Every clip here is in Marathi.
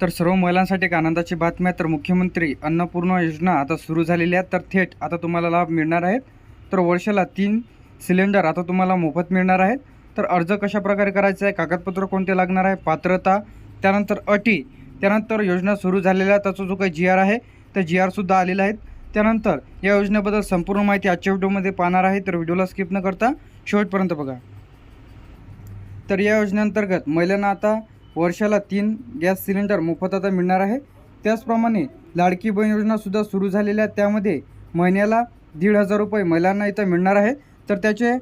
तर सर्व महिलांसाठी एक आनंदाची बातमी आहे. तर मुख्यमंत्री अन्नपूर्णा योजना आता सुरू झालेली आहे. तर थेट आता तुम्हाला लाभ मिळणार आहेत. तर वर्षाला तीन सिलेंडर आता तुम्हाला मोफत मिळणार आहेत. तर अर्ज कशा प्रकारे करायचा आहे? कागदपत्र कोणते लागणार आहे? पात्रता त्यानंतर अटी त्यानंतर योजना सुरू झालेल्या त्याचा जो काही जी आर आहे त्या जी आरसुद्धा आलेला आहेत. त्यानंतर या योजनेबद्दल संपूर्ण माहिती आजच्या व्हिडिओमध्ये पाहणार आहे. तर व्हिडिओला स्किप न करता शेवटपर्यंत बघा. तर या योजनेअंतर्गत महिलांना आता वर्षाला तीन गॅस सिलेंडर मोफत आता मिळणार आहे. त्याचप्रमाणे लाडकी बहीण योजनासुद्धा सुरू झालेल्या आहे. त्यामध्ये महिन्याला दीड हजार रुपये महिलांना इथं मिळणार आहे. तर त्याचे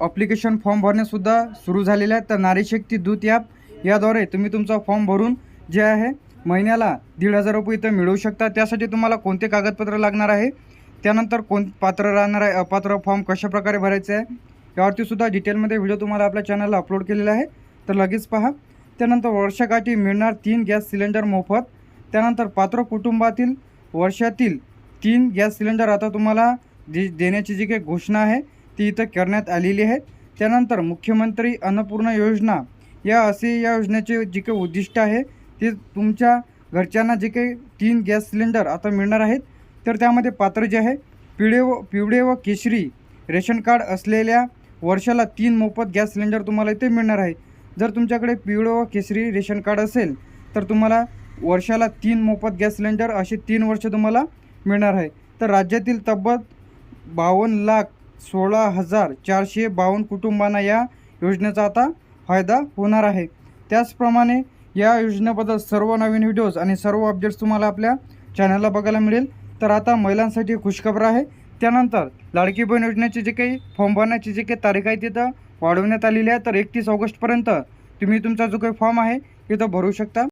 अप्लिकेशन फॉर्म भरणेसुद्धा सुरू झालेले आहेत तर नारी शक्ती दूत ॲप याद्वारे तुम्ही तुमचा फॉर्म भरून जे आहे महिन्याला दीड हजार रुपये इथं मिळवू शकता. त्यासाठी तुम्हाला कोणते कागदपत्र लागणार आहे? त्यानंतर कोण पात्र राहणार आहे? अपात्र फॉर्म कशाप्रकारे भरायचे आहे? यावरतीसुद्धा डिटेलमध्ये व्हिडिओ तुम्हाला आपल्या चॅनलला अपलोड केलेला आहे. तर लगेच पहा. त्यानंतर वर्षाकाठी मिळणार तीन गॅस सिलेंडर मोफत. त्यानंतर पात्र कुटुंबातील वर्षातील तीन गॅस सिलेंडर आता तुम्हाला दे देण्याची जी काही घोषणा आहे ती इथं करण्यात आलेली आहे. त्यानंतर मुख्यमंत्री अन्नपूर्णा योजना या असे या योजनेचे जे काही उद्दिष्ट आहे ते तुमच्या घरच्यांना जे काही तीन गॅस सिलेंडर आता मिळणार आहेत तर त्यामध्ये पात्र जे आहे पिवळे व पिवळे व केशरी रेशन कार्ड असलेल्या वर्षाला तीन मोफत गॅस सिलेंडर तुम्हाला इथे मिळणार आहे. जर तुमच्याकडे पिवळं व केसरी रेशन कार्ड असेल तर तुम्हाला वर्षाला तीन मोफत गॅस सिलेंडर असे तीन वर्ष तुम्हाला मिळणार आहे. तर राज्यातील तब्बल बावन्न लाख सोळा हजार चारशे बावन्न कुटुंबांना या योजनेचा आता फायदा होणार आहे. त्याचप्रमाणे या योजनेबद्दल सर्व नवीन व्हिडिओज आणि सर्व अपडेट्स तुम्हाला आपल्या चॅनलला बघायला मिळेल. तर आता महिलांसाठी खुशखबर आहे. त्यानंतर लाडकी बहीण योजनेचे जे काही फॉर्म भरण्याची जे काही तारीख आहे तिथं वाढवण्यात आलेली आहे. तर एकतीस ऑगस्टपर्यंत तुम्ही तुमचा जो काही फॉर्म आहे तिथं भरू शकता.